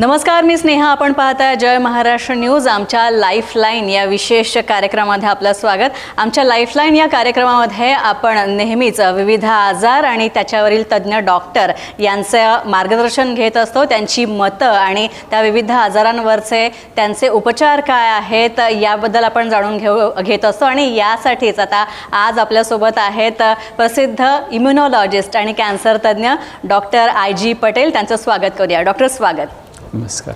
नमस्कार मी स्नेहा. आपण पाहताय जय महाराष्ट्र न्यूज. आमच्या लाईफलाईन या विशेष कार्यक्रमामध्ये आपलं स्वागत. आमच्या लाईफलाईन या कार्यक्रमामध्ये आपण नेहमीच विविध आजार आणि त्याच्यावरील तज्ज्ञ डॉक्टर यांचं मार्गदर्शन घेत असतो. त्यांची मतं आणि त्या विविध आजारांवरचे त्यांचे उपचार काय आहेत याबद्दल आपण जाणून घेऊ घेत असतो. आणि यासाठीच आता आज आपल्यासोबत आहेत प्रसिद्ध इम्युनॉलॉजिस्ट आणि कॅन्सर तज्ज्ञ डॉक्टर आय जी पटेल. त्यांचं स्वागत करूया. डॉक्टर स्वागत. नमस्कार.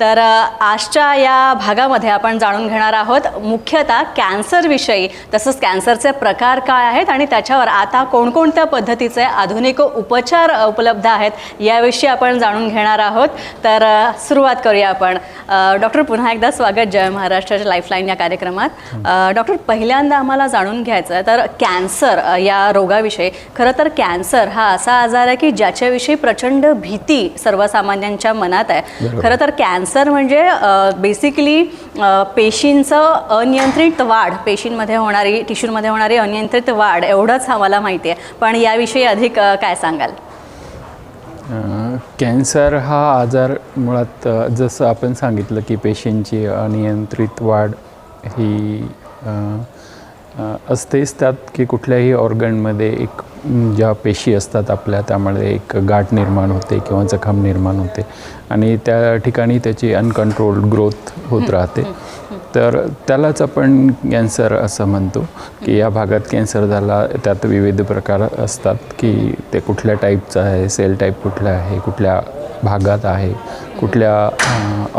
तर आजच्या या भागामध्ये आपण जाणून घेणार आहोत मुख्यतः कॅन्सरविषयी तसंच कॅन्सरचे प्रकार काय आहेत आणि त्याच्यावर आता कोणकोणत्या पद्धतीचे आधुनिक उपचार उपलब्ध आहेत याविषयी आपण जाणून घेणार आहोत. तर सुरुवात करूया आपण. डॉक्टर पुन्हा एकदा स्वागत जय महाराष्ट्राच्या लाईफलाईन या कार्यक्रमात. डॉक्टर पहिल्यांदा आम्हाला जाणून घ्यायचं आहे तर कॅन्सर या रोगाविषयी. खरं तर कॅन्सर हा असा आजार आहे की ज्याच्याविषयी प्रचंड भीती सर्वसामान्यांच्या मनात आहे. खरं तर कॅन्सर म्हणजे बेसिकली पेशींचं अनियंत्रित वाढ पेशींमध्ये होणारी टिश्यूमध्ये होणारी अनियंत्रित वाढ एवढंच आम्हाला माहिती आहे. पण याविषयी अधिक काय सांगाल? कॅन्सर हा आजार मुळात जसं आपण सांगितलं की पेशींची अनियंत्रित वाढ ही असतेच त्यात की कुठल्याही ऑर्गनमध्ये एक ज्या पेशी असतात आपल्या त्यामध्ये एक गाठ निर्माण होते किंवा जखम निर्माण होते. आणि त्या ठिकाणी त्याची अनकंट्रोल्ड ग्रोथ होत राहते. तर त्यालाच आपण कॅन्सर असं म्हणतो की या भागात कॅन्सर झाला त्यात विविध प्रकार असतात की ते कुठल्या टाईपचं आहे सेल टाईप कुठलं आहे कुठल्या भागात आहे कुठल्या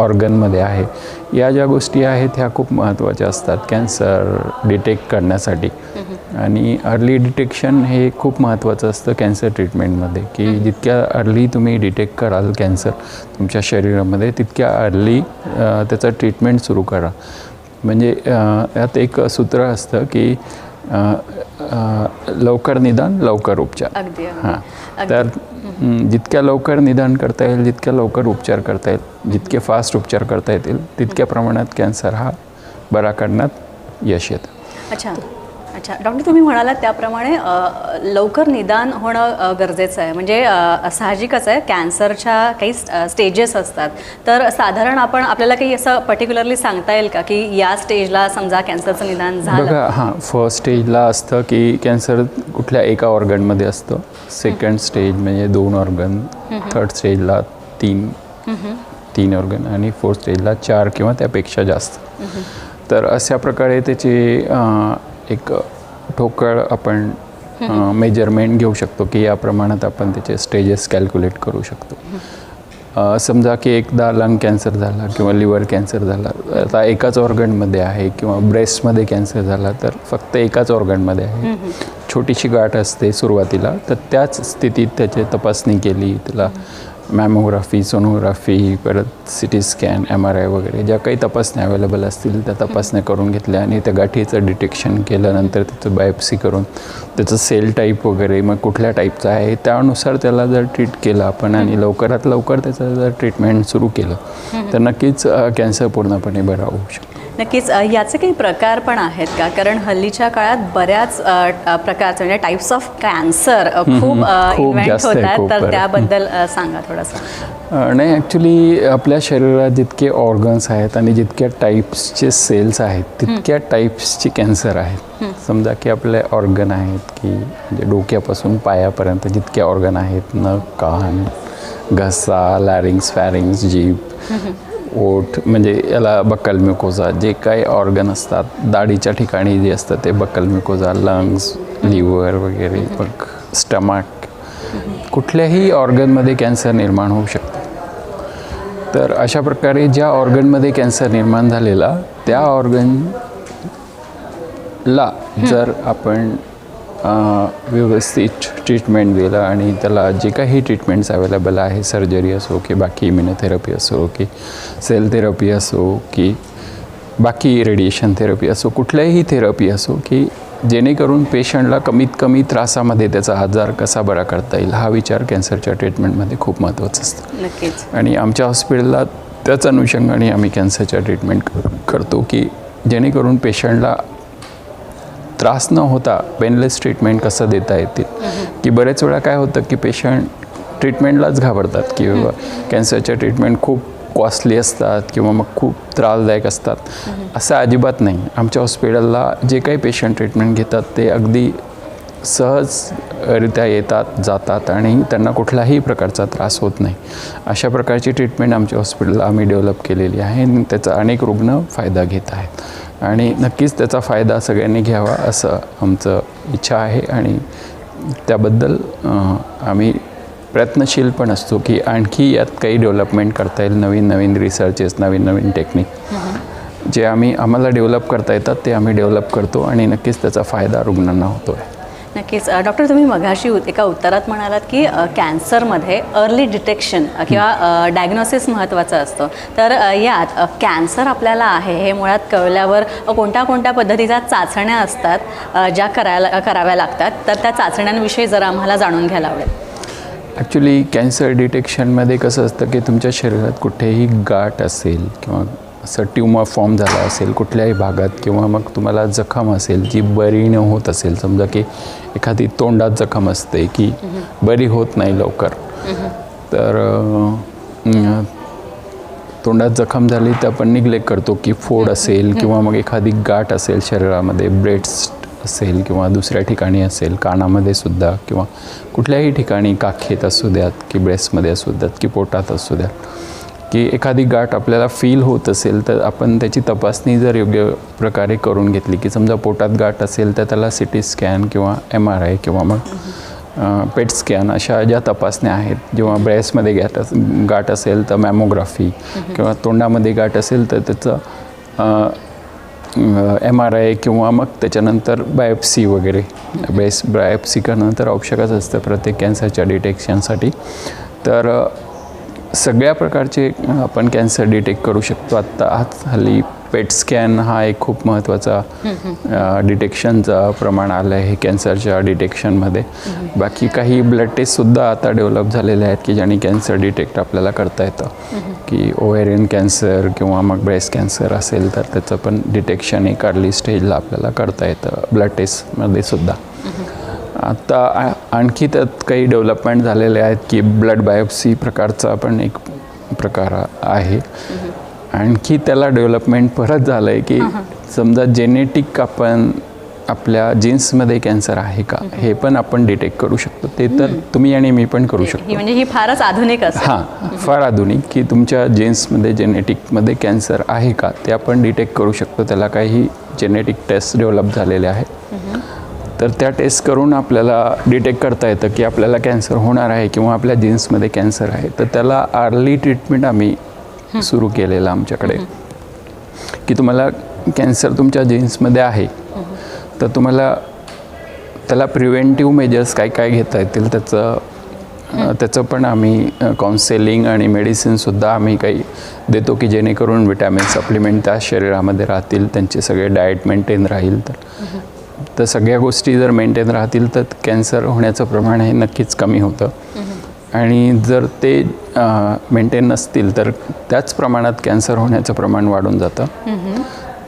ऑर्गनमध्ये आहे. या ज्या गोष्टी आहेत ह्या खूप महत्त्वाच्या असतात कॅन्सर डिटेक्ट करण्यासाठी. आणि अर्ली डिटेक्शन हे खूप महत्त्वाचं असतं कॅन्सर ट्रीटमेंटमध्ये की जितक्या अर्ली तुम्ही डिटेक्ट कराल कॅन्सर तुमच्या शरीरामध्ये तितक्या अर्ली त्याचं ट्रीटमेंट सुरू करा. म्हणजे यात एक सूत्र असतं की लवकर निदान लवकर उपचार. हां. तर जितक्या लवकर निदान करता येईल जितक्या लवकर उपचार करता येईल जितके फास्ट उपचार करता येतील तितक्या प्रमाणात कॅन्सर हा बरा करण्यात यश येतं. अच्छा. अच्छा डॉक्टर तुम्ही म्हणालात त्याप्रमाणे लवकर निदान होणं गरजेचं आहे. म्हणजे साहजिकच आहे. कॅन्सरच्या काही स्टेजेस असतात. तर साधारण आपण आपल्याला काही असं पर्टिक्युलरली सांगता येईल का की या स्टेजला समजा कॅन्सरचं निदान झालं? हां फर्स्ट स्टेजला असतं की कॅन्सर कुठल्या एका ऑर्गनमध्ये असतं. सेकंड स्टेज म्हणजे दोन ऑर्गन. थर्ड स्टेजला तीन. तीन ऑर्गन आणि फोर्थ स्टेजला चार किंवा त्यापेक्षा जास्त. तर अशा प्रकारे त्याची एक ठोकळ आपण मेजरमेंट घेऊ शकतो की या प्रमाणात आपण त्याचे स्टेजेस कॅल्क्युलेट करू शकतो. समजा की एकदा लंग कॅन्सर झाला किंवा लिव्हर कॅन्सर झाला आता एकाच ऑर्गनमध्ये आहे किंवा ब्रेस्टमध्ये कॅन्सर झाला तर फक्त एकाच ऑर्गनमध्ये आहे. छोटीशी गाठ असते सुरुवातीला तर त्याच स्थितीत त्याची तपासणी केली त्याला मॅमोग्राफी सोनोग्राफी परत C T scan M R I वगैरे ज्या काही तपासण्या अवेलेबल असतील त्या तपासण्या करून घेतल्या आणि त्या गाठीचं डिटेक्शन केलं नंतर त्याचं बायोप्सी करून त्याचं सेल टाईप वगैरे मग कुठल्या टाईपचं आहे त्यानुसार त्याला जर ट्रीट केलं आपण आणि लवकरात लवकर त्याचं जर ट्रीटमेंट सुरू केलं तर नक्कीच कॅन्सर पूर्णपणे बरा होऊ शकतो. नक्कीच याचे काही प्रकार पण आहेत का? कारण हल्लीच्या काळात बऱ्याच प्रकारचे म्हणजे टाईप्स ऑफ कॅन्सर खूप इव्हेंट होतात. तर. त्याबद्दल सांगा थोडंसं. नाही ॲक्च्युली आपल्या शरीरात जितके ऑर्गन्स आहेत आणि जितक्या टाईप्सचे सेल्स आहेत तितक्या टाईप्सची कॅन्सर आहेत. समजा की आपले ऑर्गन आहेत की म्हणजे डोक्यापासून पायापर्यंत जितके ऑर्गन आहेत नख कान घसा लॅरिंग्स फॅरिंग्स जीभ. ओठ म्हणजे याला बक्कल म्युकोजा जे काही ऑर्गन असतात दाढीच्या ठिकाणी जे असतं ते बक्कल म्युकोजा लंग्स लिव्हर वगैरे मग स्टमक कुठल्याही ऑर्गनमध्ये कॅन्सर निर्माण होऊ शकतो. तर अशा प्रकारे ज्या ऑर्गनमध्ये कॅन्सर निर्माण झालेला त्या ऑर्गनला जर आपण व्यवस्थित ट्रीटमेंट दिलं आणि त्याला जे काही ट्रीटमेंट्स अवेलेबल आहे सर्जरी असो की बाकी इम्युनोथेरपी असो की सेल थेरपी असो की बाकी रेडिएशन थेरपी असो कुठल्याही थेरपी असो की जेणेकरून पेशंटला कमीत कमी त्रासामध्ये त्याचा आजार कसा बरा करता येईल हा विचार कॅन्सरच्या ट्रीटमेंटमध्ये खूप महत्त्वाचा असतो. नक्कीच. आणि आमच्या हॉस्पिटलला त्याच अनुषंगाने आम्ही कॅन्सरच्या ट्रीटमेंट करतो की जेणेकरून पेशंटला त्रास न होता पेनलेस ट्रीटमेंट कसं देता येतील? की बरेच वेळा काय होतं की पेशंट ट्रीटमेंटलाच घाबरतात की बाबा कॅन्सरच्या ट्रीटमेंट खूप कॉस्टली असतात किंवा मग खूप त्रासदायक असतात. असं अजिबात नाही. आमच्या हॉस्पिटलला जे काही पेशंट ट्रीटमेंट घेतात ते अगदी सहजरित्या येतात जातात आणि त्यांना कुठलाही प्रकारचा त्रास होत नाही. अशा प्रकारची ट्रीटमेंट आमच्या हॉस्पिटलला आम्ही डेव्हलप केलेली आहे आणि त्याचा अनेक रुग्ण फायदा घेत आहेत. आणि नक्कीच त्याचा फायदा सगळ्यांनी घ्यावा असं आमचं इच्छा आहे. आणि त्याबद्दल आम्ही प्रयत्नशील पण असतो की आणखी यात काही डेव्हलपमेंट करता येईल. नवीन नवीन रिसर्चेस नवीन नवीन टेक्निक जे आम्ही आम्हाला डेव्हलप करता येतात ते आम्ही डेव्हलप करतो आणि नक्कीच त्याचा फायदा रुग्णांना होतो आहे नक्कीच. डॉक्टर तुम्ही मघाशी एका उत्तरात म्हणालात की कॅन्सरमध्ये अर्ली डिटेक्शन किंवा डायग्नोसिस महत्त्वाचं असतं. तर यात कॅन्सर आपल्याला आहे हे मुळात कळल्यावर कोणत्या कोणत्या पद्धतीच्या चाचण्या असतात ज्या करायला कराव्या लागतात तर त्या चाचण्यांविषयी जरा आम्हाला जाणून घ्यायला आवडेल. ॲक्च्युली कॅन्सर डिटेक्शनमध्ये कसं असतं की तुमच्या शरीरात कुठेही गाठ असेल किंवा असं ट्युमर फॉर्म झाला असेल कुठल्याही भागात किंवा मग तुम्हाला जखम असेल जी बरी न होत असेल समजा की एखादी तोंडात जखम असते की बरी होत नाही लवकर तर तोंडात जखम झाली तर आपण निग्लेक्ट करतो की फोड असेल किंवा मग एखादी गाठ असेल शरीरामध्ये ब्रेड्स असेल किंवा दुसऱ्या ठिकाणी असेल कानामध्ये सुद्धा किंवा कुठल्याही ठिकाणी काखेत असू द्यात की ब्रेस्टमध्ये असू द्यात की पोटात असू द्यात की एखादी गाठ आपल्याला फील होत असेल तर आपण त्याची तपासणी जर योग्य प्रकारे करून घेतली की समजा पोटात गाठ असेल तर त्याला सी टी स्कॅन किंवा एम आर आय किंवा मग पेट स्कॅन अशा ज्या तपासण्या आहेत जेव्हा ब्रेसमध्ये गाठ अस गाठ असेल तर मॅमोग्राफी किंवा तोंडामध्ये गाठ असेल तर त्याचं एम आर आय किंवा मग त्याच्यानंतर बायोप्सी वगैरे. बेस बायोप्सी करणं तर आवश्यकच असतं प्रत्येक कॅन्सरच्या डिटेक्शनसाठी तर सगळ्या प्रकारचे आपण कॅन्सर डिटेक्ट करू शकतो. आत्ता आज हल्ली पेट स्कॅन हा एक खूप महत्त्वाचा डिटेक्शनचा प्रमाण आलं आहे कॅन्सरच्या डिटेक्शनमध्ये बाकी काही ब्लड टेस्टसुद्धा आता डेव्हलप झालेले आहेत की ज्याने कॅन्सर डिटेक्ट आपल्याला करता येतं. की ओव्हेरियन कॅन्सर किंवा मग ब्रेस्ट कॅन्सर असेल तर त्याचं पण डिटेक्शन एक अर्ली स्टेजला आपल्याला करता येतं ब्लड टेस्टमध्ये सुद्धा. आता आ- आणखी त्यात काही डेव्हलपमेंट झालेले आहेत की ब्लड बायोप्सी प्रकारचा पण एक प्रकार आहे. आणखी त्याला डेव्हलपमेंट परत झालं आहे की समजा जेनेटिक आपण आपल्या जीन्समध्ये कॅन्सर आहे का? हे पण आपण डिटेक्ट करू शकतो. ते तर तुम्ही आणि मी पण करू शकतो. म्हणजे ही फारच आधुनिक हां फार आधुनिक की तुमच्या जेन्समध्ये जेनेटिकमध्ये कॅन्सर आहे का? ते आपण डिटेक्ट करू शकतो. त्याला काही जेनेटिक टेस्ट डेव्हलप झालेले आहेत. तर त्या टेस्ट करून आपल्याला डिटेक्ट करता येतं की आपल्याला कॅन्सर होणार आहे किंवा आपल्या जीन्समध्ये कॅन्सर आहे. तर त्याला अर्ली ट्रीटमेंट आम्ही सुरू केलेलं आमच्याकडे. की तुम्हाला कॅन्सर तुमच्या जीन्समध्ये आहे. तर तुम्हाला त्याला प्रिव्हेंटिव्ह मेजर्स काय काय घेता येतील त्याचं त्याचं पण आम्ही काउन्सेलिंग आणि मेडिसिनसुद्धा आम्ही काही देतो की जेणेकरून विटॅमिन सप्लिमेंट त्या शरीरामध्ये राहतील त्यांचे सगळे डाएट मेंटेन राहील तर. तर सगळ्या गोष्टी जर मेंटेन राहतील तर कॅन्सर होण्याचं प्रमाण हे नक्कीच कमी होतं. आणि जर ते मेंटेन नसतील तर त्याच प्रमाणात कॅन्सर होण्याचं प्रमाण वाढून जातं.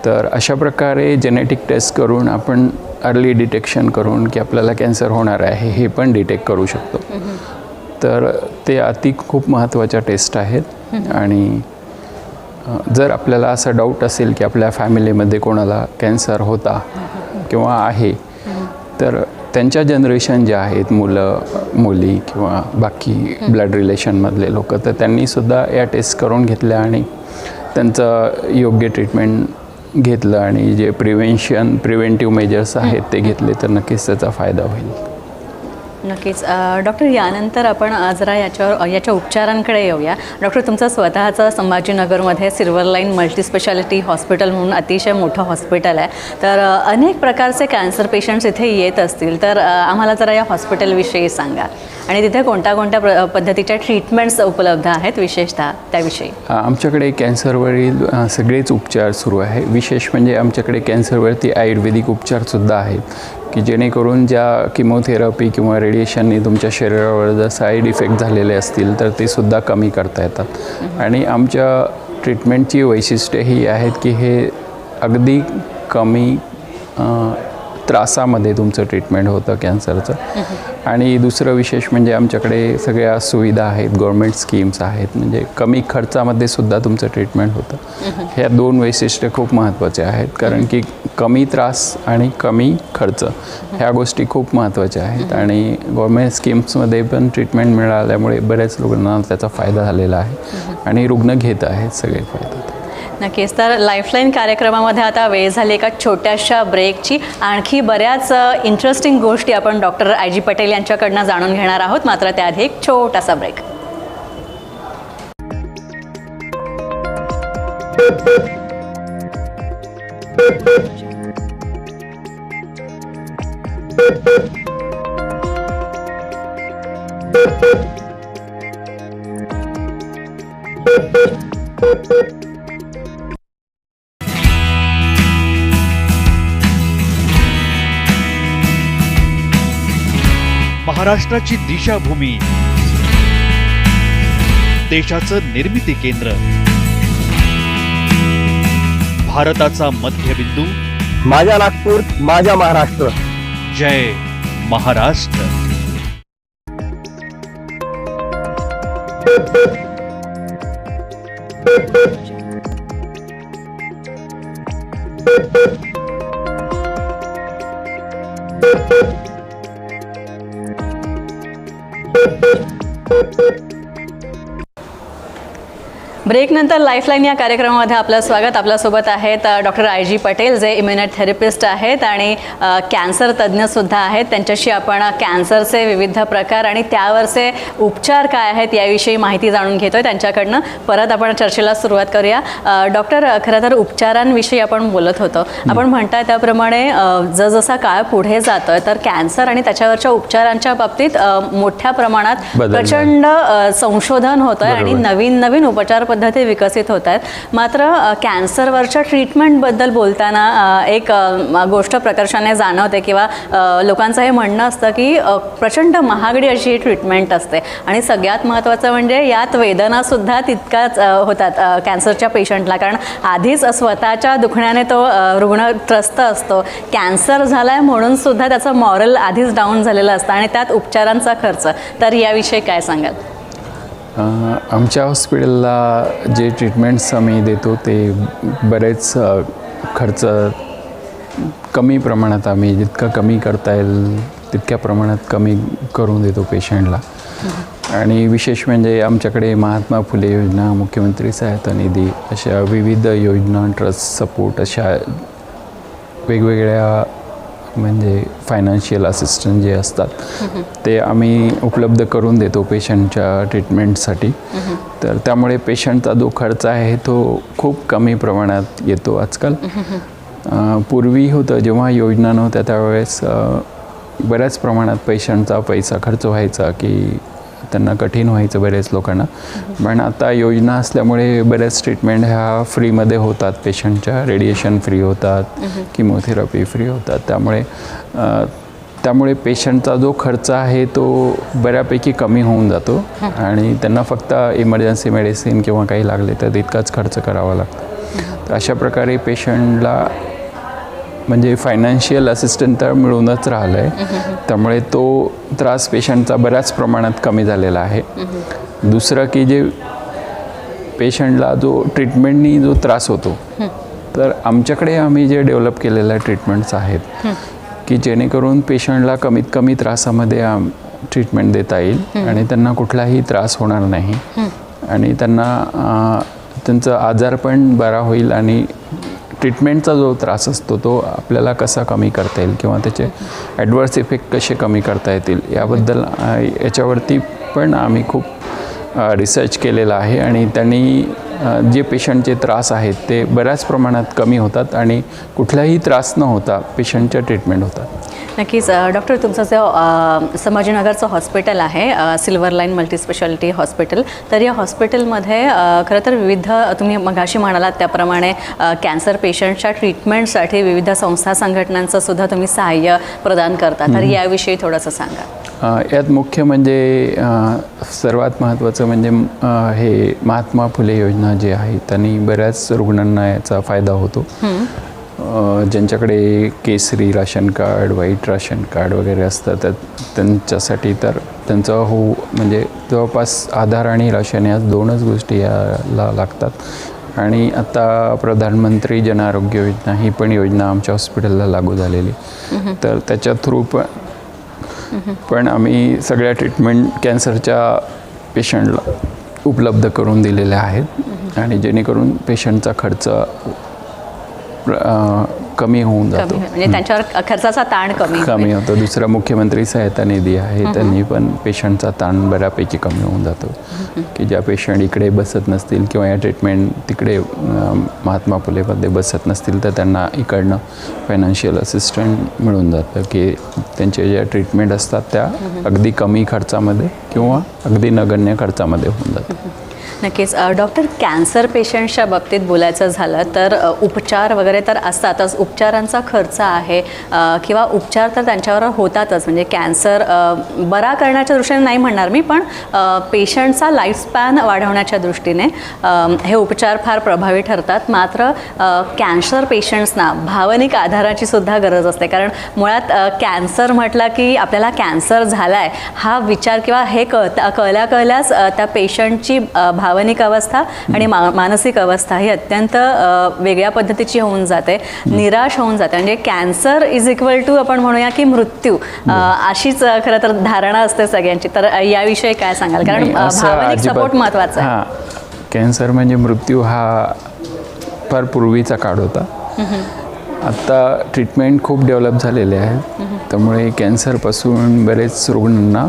तर अशा प्रकारे जेनेटिक टेस्ट करून आपण अर्ली डिटेक्शन करून की आपल्याला कॅन्सर होणार आहे हे पण डिटेक्ट करू शकतो. तर ते अति खूप महत्त्वाच्या टेस्ट आहेत. आणि जर आपल्याला असा डाऊट असेल की आपल्या फॅमिलीमध्ये कोणाला कॅन्सर होता किंवा आहे तर त्यांच्या जनरेशन जे आहेत मुलं मुली किंवा बाकी ब्लड रिलेशनमधले लोक तर त्यांनीसुद्धा या टेस्ट करून घेतल्या आणि त्यांचं योग्य ट्रीटमेंट घेतलं आणि जे प्रिव्हेन्शन प्रिव्हेंटिव्ह मेजर्स आहेत ते घेतले तर नक्कीच त्याचा फायदा होईल. नक्कीच. डॉक्टर यानंतर आपण जरा याच्यावर याच्या उपचारांकडे येऊया. डॉक्टर तुमचा स्वतःचा संभाजीनगरमध्ये सिल्वर लाईन मल्टीस्पेशालिटी हॉस्पिटल म्हणून अतिशय मोठं हॉस्पिटल आहे. तर अनेक प्रकारचे कॅन्सर पेशंट्स इथे येत असतील. तर आम्हाला जरा या हॉस्पिटलविषयी सांगा. आणि तिथे कोणत्या कोणत्या पद्धतीच्या ट्रीटमेंट्स उपलब्ध आहेत विशेषतः त्याविषयी? आमच्याकडे कॅन्सरवरील सगळेच उपचार सुरू आहे. विशेष म्हणजे आमच्याकडे कॅन्सरवरती आयुर्वेदिक उपचारसुद्धा आहेत. की जेणेकरून ज्या किमोथेरपी किंवा रेडिएशनने तुमच्या शरीरावर जर साईड इफेक्ट झालेले असतील तर ते सुद्धा कमी करता येतात. आणि आमच्या ट्रीटमेंटची वैशिष्ट्ये ही आहेत की हे अगदी कमी त्रासामध्ये तुमचं ट्रीटमेंट होतं कॅन्सरचं आणि दुसरं विशेष म्हणजे आमच्याकडे सगळ्या सुविधा आहेत गव्हर्मेंट स्कीम्स आहेत. म्हणजे कमी खर्चामध्ये सुद्धा तुमचं ट्रीटमेंट होतं. ह्या दोन वैशिष्ट्य खूप महत्त्वाचे आहेत. कारण की कमी त्रास आणि कमी खर्च ह्या गोष्टी खूप महत्त्वाच्या आहेत. आणि गव्हर्मेंट स्कीम्समध्ये पण ट्रीटमेंट मिळाल्यामुळे बऱ्याच रुग्णांना त्याचा फायदा झालेला आहे. आणि रुग्ण घेत आहेत सगळे फायदा. नक्कीच तर लाईफलाईन कार्यक्रमामध्ये आता वेळ झाली एका छोट्याशा ब्रेकची आणखी बऱ्याच इंटरेस्टिंग गोष्टी आपण डॉक्टर आय जी पटेल यांच्याकडनं जाणून घेणार आहोत. मात्र त्याआधी एक छोटासा ब्रेक महाराष्ट्राची दिशाभूमी. देशाचं निर्मिती केंद्र. भारताचा मध्यबिंदू. माझा नागपूर माझा महाराष्ट्र. जय महाराष्ट्र. ब्रेकनंतर लाईफलाईन या कार्यक्रमामध्ये आपलं स्वागत आपल्यासोबत आहेत डॉक्टर आय जी पटेल जे इम्युनोथेरपिस्ट आहेत आणि कॅन्सर तज्ज्ञसुद्धा आहेत. त्यांच्याशी आपण कॅन्सरचे विविध प्रकार आणि त्यावरचे उपचार काय आहेत याविषयी माहिती जाणून घेतोय त्यांच्याकडनं. परत आपण चर्चेला सुरुवात करूया. डॉक्टर खरं तर उपचारांविषयी आपण बोलत होतो. आपण म्हणताय त्याप्रमाणे जसजसा काळ पुढे जातोय तर कॅन्सर आणि त्याच्यावरच्या उपचारांच्या बाबतीत मोठ्या प्रमाणात. प्रचंड संशोधन होतं आहे आणि. नवीन नवीन उपचार पद्धती विकसित होत आहेत. मात्र कॅन्सरवरच्या ट्रीटमेंटबद्दल बोलताना एक गोष्ट प्रकर्षाने जाणवते किंवा लोकांचं हे म्हणणं असतं की प्रचंड महागडी अशी ही ट्रीटमेंट असते. आणि सगळ्यात महत्त्वाचं म्हणजे यात वेदनासुद्धा तितकाच होतात कॅन्सरच्या पेशंटला. कारण आधीच स्वतःच्या दुखण्याने तो रुग्ण त्रस्त असतो. कॅन्सर झालाय म्हणून सुद्धा त्याचं मॉरल आधीच डाऊन झालेलं असतं आणि त्यात उपचारांचा खर्च. तर याविषयी काय सांगाल? आमच्या हॉस्पिटलला जे ट्रीटमेंट्स आम्ही देतो ते बरेच खर्च कमी प्रमाणात आम्ही जितका कमी करता येईल तितक्या प्रमाणात कमी करून देतो पेशंटला. आणि विशेष म्हणजे आमच्याकडे महात्मा फुले योजना मुख्यमंत्री सहायता निधी अशा विविध योजना ट्रस्ट सपोर्ट अशा वेगवेगळ्या म्हणजे फायनान्शियल असिस्टंट जे असतात ते आम्ही उपलब्ध करून देतो पेशंटच्या ट्रीटमेंटसाठी तर त्यामुळे पेशंटचा जो खर्च आहे तो खूप कमी प्रमाणात येतो आजकाल. पूर्वी होतं जेव्हा योजना नव्हत्या त्यावेळेस बऱ्याच प्रमाणात पेशंटचा पैसा खर्च व्हायचा की त्यांना कठीण व्हायचं बरेच लोकांना. पण आता योजना असल्यामुळे बऱ्याच ट्रीटमेंट ह्या फ्रीमध्ये होतात. पेशंटच्या रेडिएशन फ्री होतात. किमोथेरपी फ्री होतात. त्यामुळे त्यामुळे पेशंटचा जो खर्च आहे तो बऱ्यापैकी कमी होऊन जातो. आणि त्यांना फक्त इमर्जन्सी मेडिसिन किंवा काही लागले तर तितकाच खर्च करावा लागतो. तर अशा प्रकारे पेशंटला म्हणजे फायनान्शियल असिस्टंट तर मिळूनच राहिलं आहे त्यामुळे तो त्रास पेशंटचा बऱ्याच प्रमाणात कमी झालेला आहे. दुसरं की जे पेशंटला जो ट्रीटमेंटनी जो त्रास होतो तर आमच्याकडे आम्ही जे डेव्हलप केलेल्या ट्रीटमेंट्स आहेत की जेणेकरून पेशंटला कमीत कमी त्रासामध्ये ट्रीटमेंट देता येईल आणि त्यांना कुठलाही त्रास होणार नाही. आणि त्यांना त्यांचं आजार पण बरा होईल आणि ट्रीटमेंटचा जो त्रास असतो तो आपल्याला कसा कमी करता येईल किंवा त्याचे ॲडवर्स इफेक्ट कसे कमी करता येतील याबद्दल याच्यावरती पण आम्ही खूप रिसर्च केलेला आहे आणि त्यांनी जे पेशंटचे त्रास आहेत ते बऱ्याच प्रमाणात कमी होतात आणि कुठलाही त्रास न होता पेशंटच्या ट्रीटमेंट होतात. नक्कीच डॉक्टर तुमचं जे संभाजीनगरचं हॉस्पिटल आहे सिल्वर लाईन मल्टीस्पेशालिटी हॉस्पिटल तर या हॉस्पिटलमध्ये खरं तर विविध तुम्ही मगाशी म्हणालात त्याप्रमाणे कॅन्सर पेशंटच्या ट्रीटमेंटसाठी विविध संस्था संघटनांचं सुद्धा तुम्ही सहाय्य प्रदान करता तर याविषयी थोडंसं सांगा. यात मुख्य म्हणजे सर्वात महत्त्वाचं म्हणजे हे महात्मा फुले योजना जी आहे त्यांनी बऱ्याच रुग्णांना याचा फायदा होतो. ज्यांच्याकडे केसरी ration card white ration card वगैरे असतं तर त्यांच्यासाठी तर त्यांचा हो म्हणजे जवळपास आधार आणि राशन या दोनच गोष्टी याला लागतात. आणि आता प्रधानमंत्री जन आरोग्य योजना ही पण योजना आमच्या हॉस्पिटलला लागू झालेली. तर त्याच्या थ्रू पण पण आम्ही सगळ्या ट्रीटमेंट कॅन्सरच्या पेशंटला उपलब्ध करून दिलेल्या आहेत. आणि जेणेकरून पेशंटचा खर्च कमी होऊन कमी जातो. म्हणजे त्यांच्यावर खर्चाचा ताण कमी कमी होतो. दुसरा मुख्यमंत्री सहायता निधी आहे त्यांनी पण पेशंटचा ताण बऱ्यापैकी कमी होऊन जातो. की ज्या पेशंट इकडे बसत नसतील किंवा या ट्रीटमेंट तिकडे महात्मा फुलेमध्ये बसत नसतील तर त्यांना इकडनं फायनान्शियल असिस्टंट मिळून जातं. की त्यांचे ज्या ट्रीटमेंट असतात त्या अगदी कमी खर्चामध्ये किंवा अगदी नगण्य खर्चामध्ये होऊन जातात. नक्कीच डॉक्टर कॅन्सर पेशंटच्या बाबतीत बोलायचं झालं तर उपचार वगैरे तर असतातच. उपचारांचा खर्च आहे किंवा उपचार तर त्यांच्यावर होतातच. म्हणजे कॅन्सर बरा करण्याच्या दृष्टीने नाही म्हणणार मी पण पेशंटचा पेशंटचा लाईफस्पॅन वाढवण्याच्या दृष्टीने हे उपचार फार प्रभावी ठरतात. मात्र कॅन्सर पेशंट्सना भावनिक आधाराची सुद्धा गरज असते. कारण मुळात कॅन्सर म्हटला की आपल्याला कॅन्सर झाला आहे हा विचार किंवा हे कळता कळल्या कळल्यास त्या पेशंटची भाव भावनिक अवस्था आणि मा मानसिक अवस्था ही अत्यंत वेगळ्या पद्धतीची होऊन जाते. निराश होऊन जाते. म्हणजे कॅन्सर इज इक्वल टू आपण म्हणूया की मृत्यू. अशीच खरं तर धारणा असते सगळ्यांची. तर याविषयी काय सांगाल? कारण भावनिक सपोर्ट महत्त्वाचा आहे. हां. कॅन्सर म्हणजे मृत्यू हा फार पूर्वीचा काळ होता. आता ट्रीटमेंट खूप डेव्हलप झालेले आहेत त्यामुळे कॅन्सरपासून बरेच रुग्णांना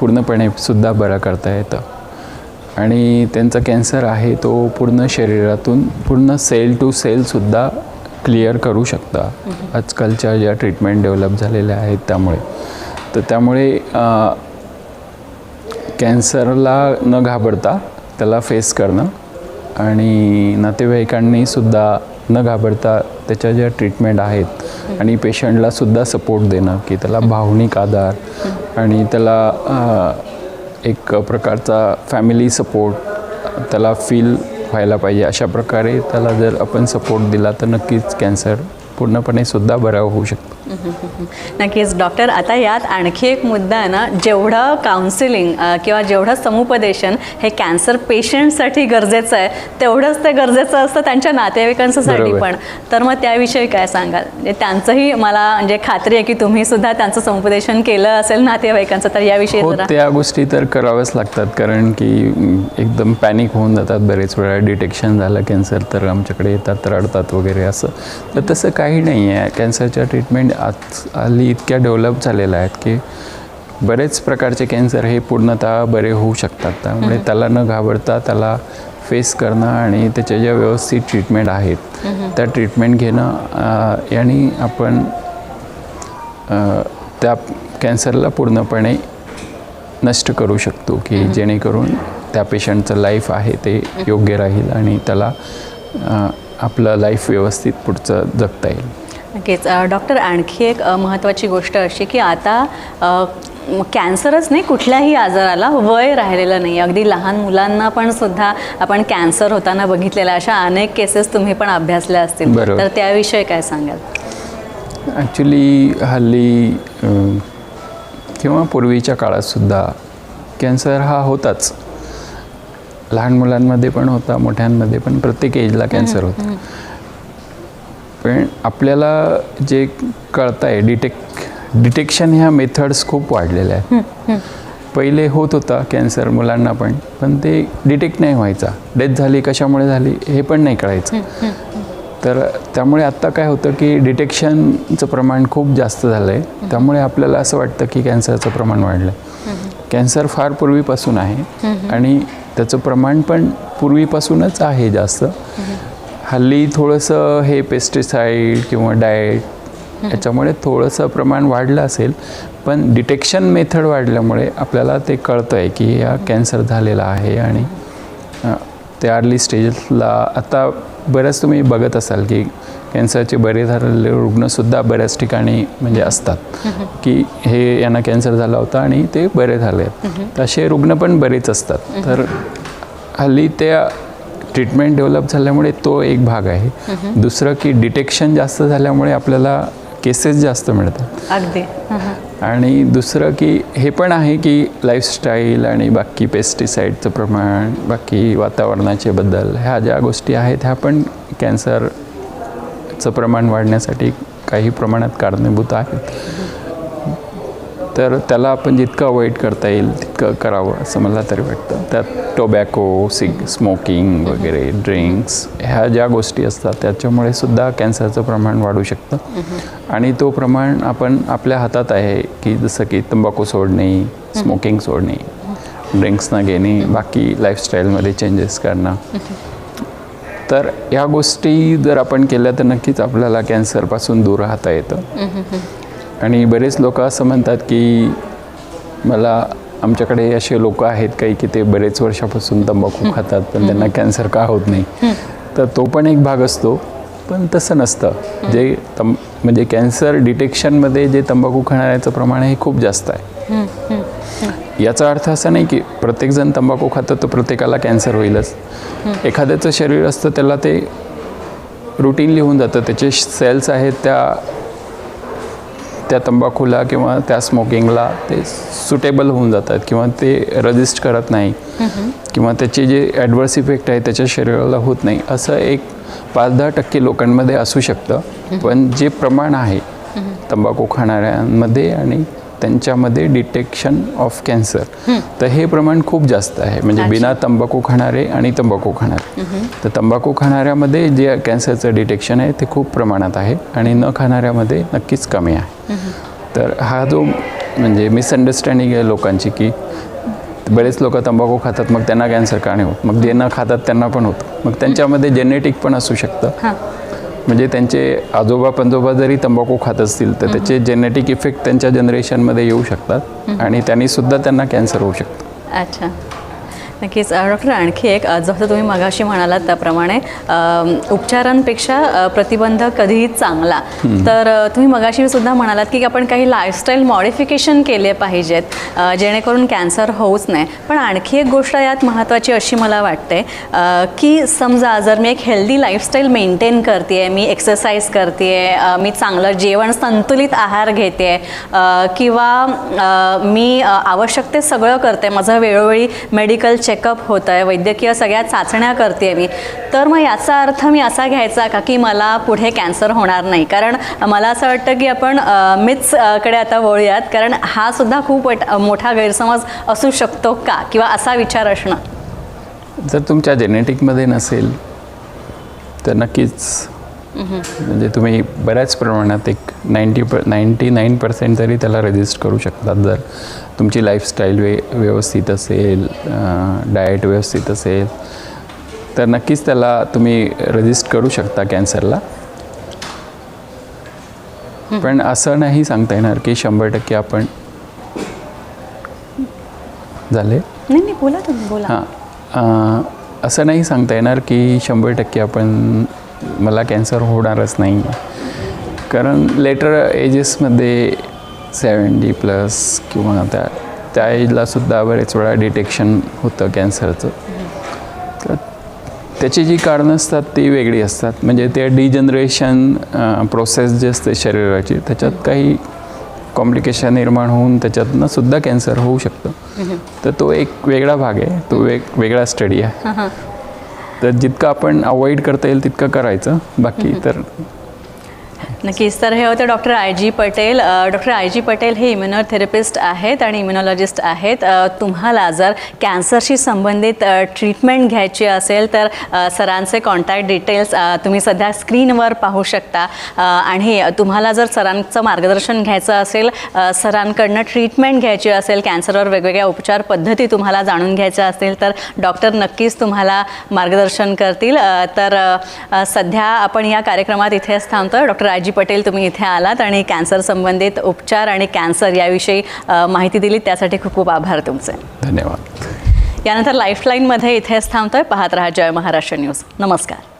पूर्णपणे सुद्धा बरा करता येतं. आणि त्यांचा कॅन्सर आहे तो पूर्ण शरीरातून पूर्ण सेल टू सेलसुद्धा क्लिअर करू शकता. आजकालच्या ज्या ट्रीटमेंट डेव्हलप झालेल्या आहेत त्यामुळे. तर त्यामुळे कॅन्सरला न घाबरता त्याला फेस करणं आणि नातेवाईकांनी सुद्धा न घाबरता त्याच्या ज्या ट्रीटमेंट आहेत आणि पेशंटला सुद्धा सपोर्ट देणं की त्याला भावनिक आधार आणि त्याला एक प्रकारचा फॅमिली सपोर्ट त्याला फील व्हायला पाहिजे. अशा प्रकारे त्याला जर आपण सपोर्ट दिला तर नक्कीच कॅन्सर पूर्णपणे सुद्धा बरा होऊ शकतो. नक्कीच डॉक्टर आता यात आणखी एक मुद्दा आहे ना जेवढं काउन्सिलिंग किंवा जेवढं समुपदेशन हे कॅन्सर पेशंटसाठी गरजेचं आहे तेवढंच ते गरजेचं असतं त्यांच्या नातेवाईकांसाठी. पण. तर मग त्याविषयी काय सांगाल? म्हणजे त्यांचंही मला म्हणजे खात्री आहे की तुम्ही सुद्धा त्यांचं समुपदेशन केलं असेल नातेवाईकांचं तर याविषयी हो त्या गोष्टी तर कराव्याच लागतात कारण की एकदम पॅनिक होऊन जातात बरेच वेळा. डिटेक्शन झालं कॅन्सर तर आमच्याकडे येतात रडतात वगैरे असं. तर तसं काही नाही आहे कॅन्सरच्या ट्रीटमेंट आज हल्ली इतक्या डेव्हलप झालेल्या आहेत की बरेच प्रकारचे कॅन्सर हे पूर्णतः बरे होऊ शकतात. त्यामुळे त्याला न घाबरता त्याला फेस करणं आणि त्याच्या ज्या व्यवस्थित ट्रीटमेंट आहेत त्या ट्रीटमेंट घेणं याने आपण त्या कॅन्सरला पूर्णपणे नष्ट करू शकतो की जेणेकरून त्या पेशंटचं लाईफ आहे ते योग्य राहील आणि त्याला आपलं लाईफ व्यवस्थित पुढचं जगता येईल. नक्कीच. डॉक्टर आणखी एक महत्त्वाची गोष्ट अशी की आता कॅन्सरच नाही कुठल्याही आजाराला वय राहिलेलं नाही. अगदी लहान मुलांना पण सुद्धा आपण कॅन्सर होताना बघितलेल्या अशा अनेक केसेस तुम्ही पण अभ्यासल्या असतील. तर त्याविषयी काय सांगाल? ॲक्च्युली हल्ली किंवा पूर्वीच्या काळातसुद्धा कॅन्सर हा होताच. लहान मुलांमध्ये पण होता मोठ्यांमध्ये पण. प्रत्येक एजला कॅन्सर होता. पण आपल्याला जे कळत आहे डिटेक्ट डिटेक्शन ह्या मेथड्स खूप वाढलेल्या आहेत. पहिले होत होता कॅन्सर मुलांना पण पण ते डिटेक्ट नाही व्हायचा. डेथ झाली कशामुळे झाली हे पण नाही कळायचं. तर त्यामुळे आत्ता काय होतं की डिटेक्शनचं प्रमाण खूप जास्त झालं आहे त्यामुळे आपल्याला असं वाटतं की कॅन्सरचं प्रमाण वाढलं कॅन्सर फार पूर्वीपासून आहे. आणि त्याचं प्रमाण पण पूर्वीपासूनच आहे जास्त. हल्ली थोडंसं हे पेस्टिसाईड किंवा डाएट याच्यामुळे थोडंसं प्रमाण वाढलं असेल. पण डिटेक्शन मेथड वाढल्यामुळे आपल्याला ते कळतं आहे की हा कॅन्सर झालेला आहे आणि त्या ते अर्ली स्टेजला आता बऱ्याच तुम्ही बघत असाल की कॅन्सरचे बरे झालेले रुग्णसुद्धा बऱ्याच ठिकाणी म्हणजे असतात. की हे यांना कॅन्सर झाला होता आणि ते बरे झाले आहेत. तसे रुग्ण पण बरेच असतात. तर हल्ली त्या ट्रीटमेंट डेव्हलप झाल्यामुळे तो एक भाग आहे. दुसरं की डिटेक्शन जास्त झाल्यामुळे आपल्याला केसेस जास्त मिळतात. अगदी. आणि दुसरं की हे पण आहे की लाईफस्टाईल आणि बाकी पेस्टिसाईडचं प्रमाण बाकी वातावरणाचे बद्दल ह्या ज्या गोष्टी आहेत ह्या पण कॅन्सरचं प्रमाण वाढण्यासाठी काही प्रमाणात कारणीभूत आहेत. तर त्याला आपण जितकं अवॉइड करता येईल तितकं करावं असं मला तरी वाटतं. त्यात टोबॅको सिग स्मोकिंग वगैरे ड्रिंक्स ह्या ज्या गोष्टी असतात त्याच्यामुळे सुद्धा कॅन्सरचं प्रमाण वाढू शकतं. आणि तो प्रमाण आपण आपल्या हातात आहे की जसं की तंबाखू सोडणे स्मोकिंग सोडणे ड्रिंक्स न घेणे बाकी लाईफस्टाईलमध्ये चेंजेस करणं. तर या गोष्टी जर आपण केल्या तर नक्कीच आपल्याला कॅन्सरपासून दूर राहता येतं. आणि बरेच लोक असं म्हणतात की मला आमच्याकडे असे लोक आहेत काही की ते बरेच वर्षापासून तंबाखू खातात पण त्यांना कॅन्सर का होत नाही. तर तो पण एक भाग असतो पण तसं नसतं. जे तंब म्हणजे कॅन्सर डिटेक्शनमध्ये जे तंबाखू खाणाऱ्याचं प्रमाण हे खूप जास्त आहे. याचा अर्थ असा नाही की प्रत्येकजण तंबाखू खातं तर प्रत्येकाला कॅन्सर होईलच. एखाद्याचं शरीर असतं त्याला ते रुटीनली होऊन जातं. त्याचे सेल्स आहेत त्या त्या तंबाखूला किंवा त्या स्मोकिंगला ते सुटेबल होऊन जातात किंवा ते रजिस्ट करत नाही. किंवा त्याचे जे ॲडवर्स इफेक्ट आहे त्याच्या शरीराला होत नाही. असं एक पाच दहा टक्के लोकांमध्ये असू शकतं. पण जे प्रमाण आहे तंबाखू खाणाऱ्यांमध्ये आणि त्यांच्यामध्ये डिटेक्शन ऑफ कॅन्सर. तर हे प्रमाण खूप जास्त आहे. म्हणजे बिना तंबाखू खाणारे आणि तंबाखू खाणारे. तर तंबाखू खाणाऱ्यामध्ये जे कॅन्सरचं डिटेक्शन आहे ते खूप प्रमाणात आहे आणि न खाणाऱ्यामध्ये नक्कीच कमी आहे. तर हा जो म्हणजे मिसअंडरस्टँडिंग आहे लोकांची की बरेच लोक तंबाखू खातात मग त्यांना कॅन्सर का नाही होत? मग जे न खातात त्यांना पण होतं. मग त्यांच्यामध्ये जेनेटिक पण असू शकतं. म्हणजे त्यांचे आजोबा पंजोबा जरी तंबाखू खात असतील तर त्याचे जेनेटिक इफेक्ट त्यांच्या जनरेशनमध्ये येऊ शकतात आणि त्यांनी सुद्धा त्यांना कॅन्सर होऊ शकतं. अच्छा. नक्कीच. डॉक्टर आणखी एक जसं तुम्ही मगाशी म्हणालात त्याप्रमाणे उपचारांपेक्षा प्रतिबंध कधीही चांगला. तर तुम्ही मगाशी सुद्धा म्हणालात की आपण काही लाईफस्टाईल मॉडिफिकेशन केले पाहिजेत जेणेकरून कॅन्सर होऊच नाही. पण आणखी एक गोष्ट यात महत्त्वाची अशी मला वाटते की समजा जर मी एक हेल्दी लाईफस्टाईल मेंटेन करते आहे मी एक्सरसाइज करते आहे मी चांगलं जेवण संतुलित आहार घेते किंवा मी आवश्यक ते सगळं करते माझं वेळोवेळी मेडिकल चेकअप होतं आहे वैद्यकीय सगळ्या चाचण्या करते मी. तर मग याचा अर्थ मी असा घ्यायचा का की मला पुढे कॅन्सर होणार नाही? कारण मला असं वाटतं की आपण मिथ्सकडे आता वळूयात. कारण हा सुद्धा खूप मोठा गैरसमज असू शकतो का? किंवा असा विचार असणं? जर तुमच्या जेनेटिकमध्ये नसेल तर नक्कीच. म्हणजे तुम्ही बऱ्याच प्रमाणात एक नाईंटी प नाईंटी नाईन पर्सेंट तरी त्याला रजिस्ट करू शकतात जर तुमची लाईफस्टाईल वे व्यवस्थित असेल डाएट व्यवस्थित असेल तर नक्कीच त्याला तुम्ही रजिस्ट करू शकता कॅन्सरला पण असं नाही सांगता येणार की शंभर टक्के आपण झाले. नाही बोला तुम्ही बोला. हां. असं नाही सांगता येणार की शंभर टक्के आपण मला कॅन्सर होणारच नाही. कारण लेटर एजेसमध्ये सेवन्टी प्लस किंवा त्या त्या एजलासुद्धा बरेच वेळा डिटेक्शन होतं कॅन्सरचं तर त्याची जी कारणं असतात ती वेगळी असतात. म्हणजे ते डिजनरेशन प्रोसेस जे असते शरीराची त्याच्यात काही कॉम्प्लिकेशन निर्माण होऊन त्याच्यातनं सुद्धा कॅन्सर होऊ शकतं. तर तो एक वेगळा भाग आहे. तो एक वेगळा स्टडी आहे. तर जितकं आपण अवॉइड करता येईल तितकं करायचं. बाकी तर नक्कीच. तर हे होते doctor I G Patel. Doctor I G Patel हे इम्युनोथेरपिस्ट आहेत आणि इम्युनॉलॉजिस्ट आहेत. तुम्हाला जर कॅन्सरशी संबंधित ट्रीटमेंट घ्यायची असेल तर सरांचे कॉन्टॅक्ट डिटेल्स तुम्ही सध्या स्क्रीनवर पाहू शकता. आणि तुम्हाला जर सरांचं मार्गदर्शन घ्यायचं असेल सरांकडनं ट्रीटमेंट घ्यायची असेल कॅन्सरवर वेगवेगळ्या उपचार पद्धती तुम्हाला जाणून घ्यायच्या असतील तर डॉक्टर नक्कीच तुम्हाला मार्गदर्शन करतील. तर सध्या आपण या कार्यक्रमात इथेच थांबतो डॉक्टर आय राजी पटेल तुम्ही इथे आलात आणि कॅन्सर संबंधित उपचार आणि कॅन्सर याविषयी माहिती दिली त्यासाठी खूप खूप आभार तुमचे. धन्यवाद. यानंतर लाईफलाईनमध्ये इथेच थांबतोय. पाहत रहा जय महाराष्ट्र न्यूज. नमस्कार.